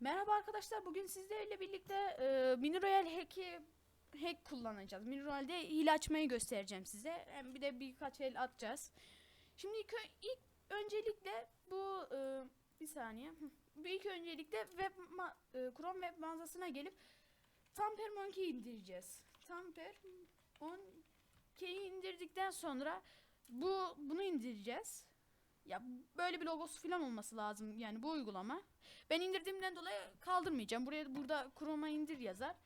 Merhaba arkadaşlar. Bugün sizlerle birlikte e, Mini Royal hack'i hack kullanacağız. Mini Royal'de hile açmayı göstereceğim size. Hem bir de birkaç el atacağız. Şimdi ilk, ilk öncelikle bu e, bir saniye. Bu ilk öncelikle web ma- e, Chrome web mağazasına gelip Tamper Monkey indireceğiz. Tamper Monkey'i indirdikten sonra bu bunu indireceğiz. Ya böyle bir logosu falan olması lazım yani bu uygulama. Ben indirdiğimden dolayı kaldırmayacağım. Buraya burada Chrome'a indir yazar.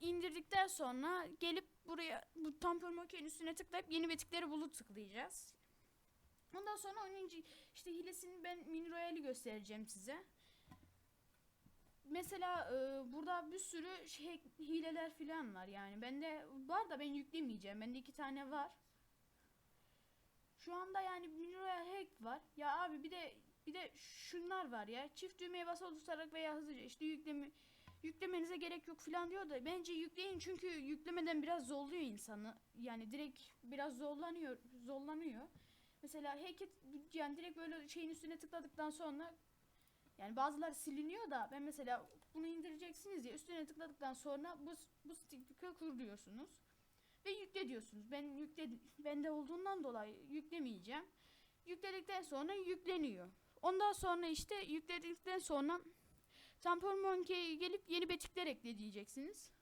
İndirdikten sonra gelip buraya bu tampon mokeyin üstüne tıklayıp yeni betikleri bulup tıklayacağız. Ondan sonra oyunun ci- işte hilesini ben mini royal'i göstereceğim size. Mesela e, burada bir sürü şey hileler falan var yani. Bende var da ben yüklemeyeceğim. Bende iki tane var. Şu anda yani mini royal hack var. Ya abi bir de bir de şunlar var ya. Çift düğmeye basılı tutarak veya hızlıca işte yükleme yüklemenize gerek yok falan diyor da bence yükleyin çünkü yüklemeden biraz zorluyor insanı. Yani direkt biraz zorlanıyor, zorlanıyor. Mesela hack it, yani direkt böyle şeyin üstüne tıkladıktan sonra yani bazıları siliniyor da ben mesela bunu indireceksiniz ya üstüne tıkladıktan sonra bu bu stick'i kuruyorsunuz ve yükle diyorsunuz. Ben yükle bende olduğundan dolayı yüklemeyeceğim. Yükledikten sonra yükleniyor. Ondan sonra işte yükledikten sonra Tampon Monkey'e gelip yeni betikler ekle diyeceksiniz.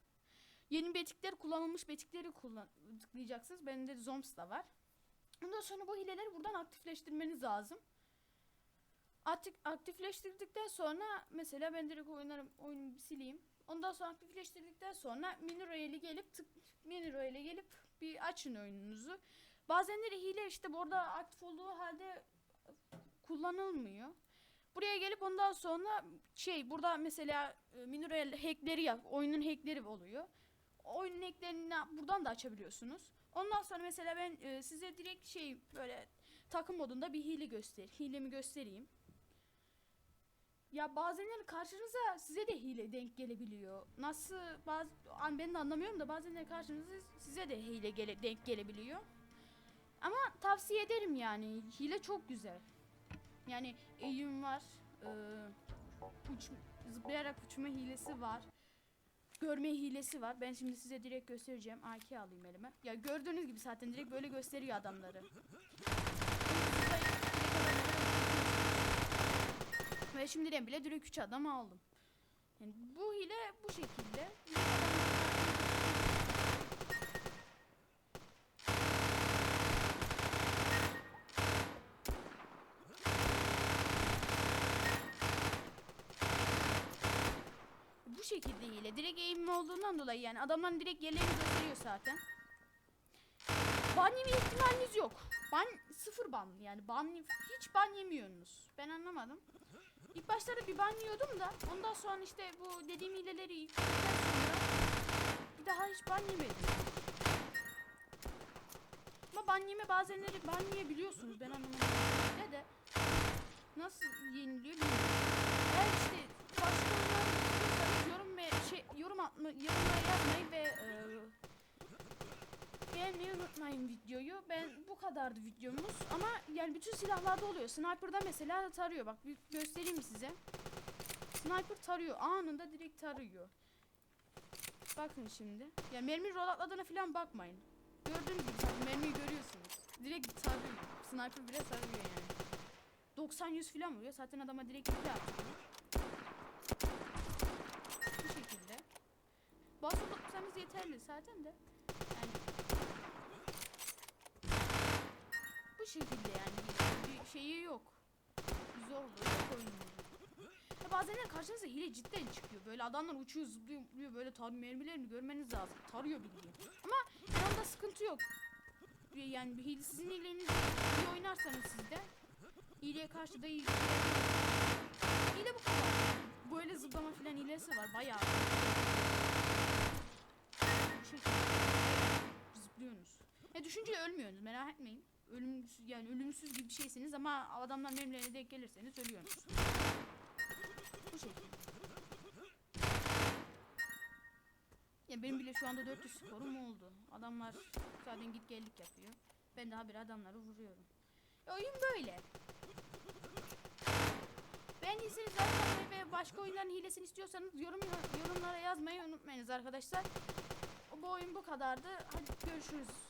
Yeni betikler kullanılmış betikleri kullan tıklayacaksınız. Bende Zoms da var. Ondan sonra bu hileleri buradan aktifleştirmeniz lazım. Artık aktifleştirdikten sonra mesela ben direkt oynarım oyunu sileyim. Ondan sonra aktifleştirdikten sonra Mini Royale'e gelip tık Mini Royale'e gelip bir açın oyununuzu. Bazenleri hile işte burada aktif olduğu halde kullanılmıyor. Buraya gelip ondan sonra şey burada mesela e, Mini Royale hackleri yap, oyunun hackleri oluyor. Oyunun hacklerini buradan da açabiliyorsunuz. Ondan sonra mesela ben e, size direkt şey böyle takım modunda bir hile göster, hilemi göstereyim. Ya bazenleri karşınıza size de hile denk gelebiliyor. Nasıl bazı an ben de anlamıyorum da bazenleri karşınıza size de hile gele, denk gelebiliyor. Ama tavsiye ederim yani. Hile çok güzel. Yani eğim var. E, uç, zıplayarak uçma hilesi var. Görme hilesi var. Ben şimdi size direkt göstereceğim. AK alayım elime. Ya gördüğünüz gibi zaten direkt böyle gösteriyor adamları. Şimdiden bile direkt 3 adam aldım. Yani bu hile bu şekilde. Bu şekilde hile. Direkt eğimli olduğundan dolayı yani adamların direkt yerlerini gösteriyor zaten. Ban yeme ihtimaliniz yok. Ban sıfır ban yani ban hiç ban yemiyorsunuz. Ben anlamadım. İlk başlarda bir ban yiyordum da ondan sonra işte bu dediğim hileleri yükledikten sonra bir daha hiç ban yemedim. Ama ban yeme bazenleri ban yiyebiliyorsunuz. Ben anlamadım. Ne de nasıl yeniliyor bilmiyorum. Eğer işte başka yorum ve şey yorum atma, yorumlara yazmayı ve beğenmeyi unutmayın videoyu. Ben bu kadardı videomuz ama yani bütün silahlarda oluyor. Sniper'da mesela tarıyor. Bak bir göstereyim size. Sniper tarıyor. Anında direkt tarıyor. Bakın şimdi. Yani mermi roll atladığına falan bakmayın. Gördüğünüz gibi mermiyi görüyorsunuz. Direkt tarıyor. Sniper bile tarıyor yani. 90-100 falan vuruyor. Zaten adama direkt 2 atıyor. Bu şekilde. Basıp tutsanız yeterli zaten de. Yani şekilde yani bir şeyi yok. Zorluğu yok oyunun. Ya bazen de karşınıza hile cidden çıkıyor. Böyle adamlar uçuyor, zıplıyor, böyle tar mermilerini görmeniz lazım. Tarıyor bildiğin. Ama yanında sıkıntı yok. Yani bir hile, sizin hilenizi iyi oynarsanız siz de hileye karşı da iyi. Hile bu kadar. Böyle zıplama filan hilesi var bayağı. Şekilde zıplıyorsunuz. Ya düşünce ölmüyorsunuz merak etmeyin. Ölümsüz yani ölümsüz gibi bir şeysiniz ama adamlar mermilerine denk gelirseniz ölüyorsunuz. Bu şekilde. Ya benim bile şu anda 400 skorum oldu. Adamlar zaten git gellik yapıyor. Ben daha bir adamları vuruyorum. Ya oyun böyle. Beğendiyseniz atmayı ve başka oyunların hilesini istiyorsanız yorum yorumlara yazmayı unutmayınız arkadaşlar. Bu oyun bu kadardı. Hadi görüşürüz.